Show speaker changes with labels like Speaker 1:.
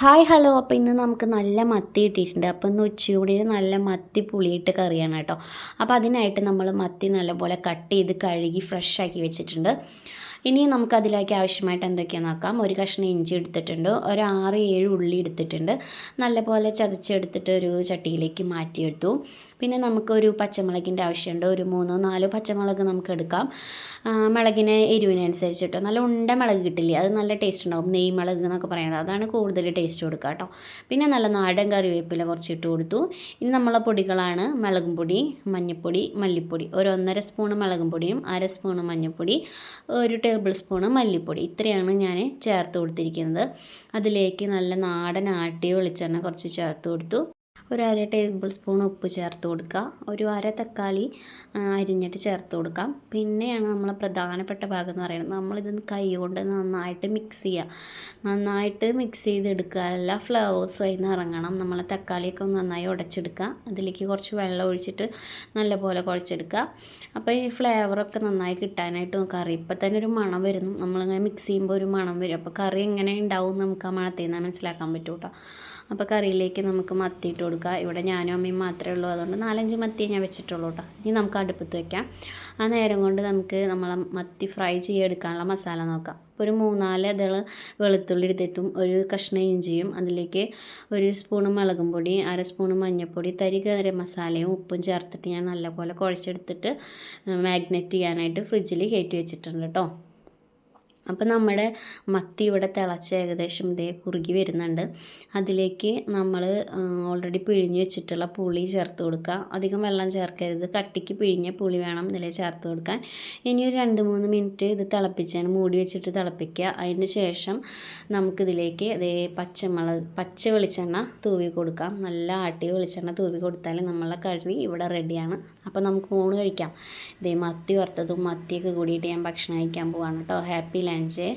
Speaker 1: Hi hello. അപ്പോൾ ഇന്ന് നമുക്ക് നല്ല മത്തി കിട്ടിയിട്ടുണ്ട്. അപ്പോൾ ഇന്ന് ഉച്ചയൂടി നല്ല മത്തി പുളിയിട്ട് കറിയാണ് കേട്ടോ. അപ്പോൾ അതിനായിട്ട് നമ്മൾ മത്തി നല്ലപോലെ കട്ട് ചെയ്ത് കഴുകി ഫ്രഷാക്കി വെച്ചിട്ടുണ്ട്. ഇനി നമുക്ക് അതിലേക്ക് ആവശ്യമായിട്ട് എന്തൊക്കെയാണെന്ന് നോക്കാം. ഒരു കഷ്ണം ഇഞ്ചി എടുത്തിട്ടുണ്ട്. ഒരു ആറ് ഏഴ് ഉള്ളി എടുത്തിട്ടുണ്ട്. നല്ലപോലെ ചതച്ചെടുത്തിട്ട് ഒരു ചട്ടിയിലേക്ക് മാറ്റിയെടുത്തു. പിന്നെ നമുക്കൊരു പച്ചമുളകിന്റെ ആവശ്യമുണ്ട്. ഒരു മൂന്നോ നാലോ പച്ചമുളക് നമുക്ക് എടുക്കാം. മുളകിന് എരിവിനനുസരിച്ചിട്ടോ. നല്ല ഉണ്ട മുളക് കിട്ടില്ലേ? അത് നല്ല ടേസ്റ്റ് ഉണ്ടാകും നെയ്മുളക് എന്നൊക്കെ പറയുന്നത്. അതാണ് കൂടുതൽ ടേസ്റ്റ് കൊടുക്കുക കേട്ടോ. പിന്നെ നല്ല നാടൻ കറിവേപ്പില കുറച്ച് ഇട്ട് കൊടുത്തു. ഇനി നമ്മളെ പൊടികളാണ് മുളകും പൊടി മഞ്ഞൾപ്പൊടി മല്ലിപ്പൊടി. ഒരു ഒന്നര സ്പൂണ് മുളകും പൊടിയും അര സ്പൂണ് മഞ്ഞൾപ്പൊടി ഒരു ടേബിൾ സ്പൂണ് മല്ലിപ്പൊടി. ഇത്രയാണ് ഞാൻ ചേർത്ത് കൊടുത്തിരിക്കുന്നത്. അതിലേക്ക് നല്ല നാടൻ ആട്ടിയ വെളിച്ചെണ്ണ കുറച്ച് ചേർത്ത് കൊടുത്തു. ഒരു അര ടേബിൾ സ്പൂൺ ഉപ്പ് ചേർത്ത് കൊടുക്കുക. ഒരു അര തക്കാളി അരിഞ്ഞിട്ട് ചേർത്ത് കൊടുക്കാം പിന്നെയാണ് നമ്മളെ പ്രധാനപ്പെട്ട ഭാഗം എന്ന് പറയുന്നത്. നമ്മളിത് കൈ കൊണ്ട് നന്നായിട്ട് മിക്സ് ചെയ്യുക. നന്നായിട്ട് മിക്സ് ചെയ്തെടുക്കുക. എല്ലാ ഫ്ലവേഴ്സും അതിൽ ഇറങ്ങണം നമ്മൾ തക്കാളിയൊക്കെ നന്നായി ഉടച്ചെടുക്കുക. അതിലേക്ക് കുറച്ച് വെള്ളം ഒഴിച്ചിട്ട് നല്ലപോലെ കുഴച്ചെടുക്കുക. അപ്പോൾ ഈ ഫ്ലേവറൊക്കെ നന്നായി കിട്ടാനായിട്ട് കറി ഇപ്പം തന്നെ ഒരു മണം വരുന്നു. നമ്മളിങ്ങനെ മിക്സ് ചെയ്യുമ്പോൾ ഒരു മണം വരും. അപ്പോൾ കറി എങ്ങനെ ഉണ്ടാവും നമുക്ക് ആ മണത്തിൽ നിന്ന് മനസ്സിലാക്കാൻ പറ്റും കേട്ടോ. അപ്പോൾ കറിയിലേക്ക് നമുക്ക് മത്തി ഇട്ട് കൊടുക്കുക. ഇവിടെ ഞാനും അമ്മയും മാത്രമേ ഉള്ളൂ. അതുകൊണ്ട് നാലഞ്ച് മത്തിയെ ഞാൻ വെച്ചിട്ടുള്ളൂ കേട്ടോ. ഇനി നമുക്ക് അടുപ്പത്ത് വെക്കാം. ആ നേരം കൊണ്ട് നമുക്ക് നമ്മളെ മത്തി ഫ്രൈ ചെയ്യെടുക്കാനുള്ള മസാല നോക്കാം. അപ്പോൾ ഒരു മൂന്നാൽ ഇതൾ വെളുത്തുള്ളി എടുത്തിട്ടും ഒരു കഷ്ണ ഇഞ്ചിയും അതിലേക്ക് ഒരു സ്പൂണ് മുളകും പൊടി അര സ്പൂണ് മഞ്ഞൾപ്പൊടി തരി കയറിയ മസാലയും ഉപ്പും ചേർത്തിട്ട് ഞാൻ നല്ലപോലെ കുഴച്ചെടുത്തിട്ട് മാഗ്നറ്റ് ചെയ്യാനായിട്ട് ഫ്രിഡ്ജിൽ കയറ്റി വെച്ചിട്ടുണ്ട് കേട്ടോ. അപ്പോൾ നമ്മുടെ മത്തി ഇവിടെ തിളച്ച് ഏകദേശം ഇതേ കുറുകി വരുന്നുണ്ട്. അതിലേക്ക് നമ്മൾ ഓൾറെഡി പിഴിഞ്ഞ് വെച്ചിട്ടുള്ള പുളി ചേർത്ത് കൊടുക്കുക. അധികം വെള്ളം ചേർക്കരുത്. കട്ടിക്ക് പിഴിഞ്ഞ പുളി വേണം ഇതിൽ ചേർത്ത് കൊടുക്കാൻ. ഇനി ഒരു രണ്ട് മൂന്ന് മിനിറ്റ് ഇത് തിളപ്പിച്ചാൽ മൂടി വെച്ചിട്ട് തിളപ്പിക്കുക. അതിന് ശേഷം നമുക്കിതിലേക്ക് അതേ പച്ചമുളക് പച്ച വെളിച്ചെണ്ണ തൂവി കൊടുക്കാം. നല്ല ആട്ടിയ വെളിച്ചെണ്ണ തൂവി കൊടുത്താൽ നമ്മളെ കറി ഇവിടെ റെഡിയാണ്. അപ്പോൾ നമുക്ക് ഊണ് കഴിക്കാം. ഇതേ മത്തി വറുത്തതും മത്തിയൊക്കെ കൂടിയിട്ട് ഞാൻ ഭക്ഷണം കഴിക്കാൻ പോവാണ് കേട്ടോ. Happy lunch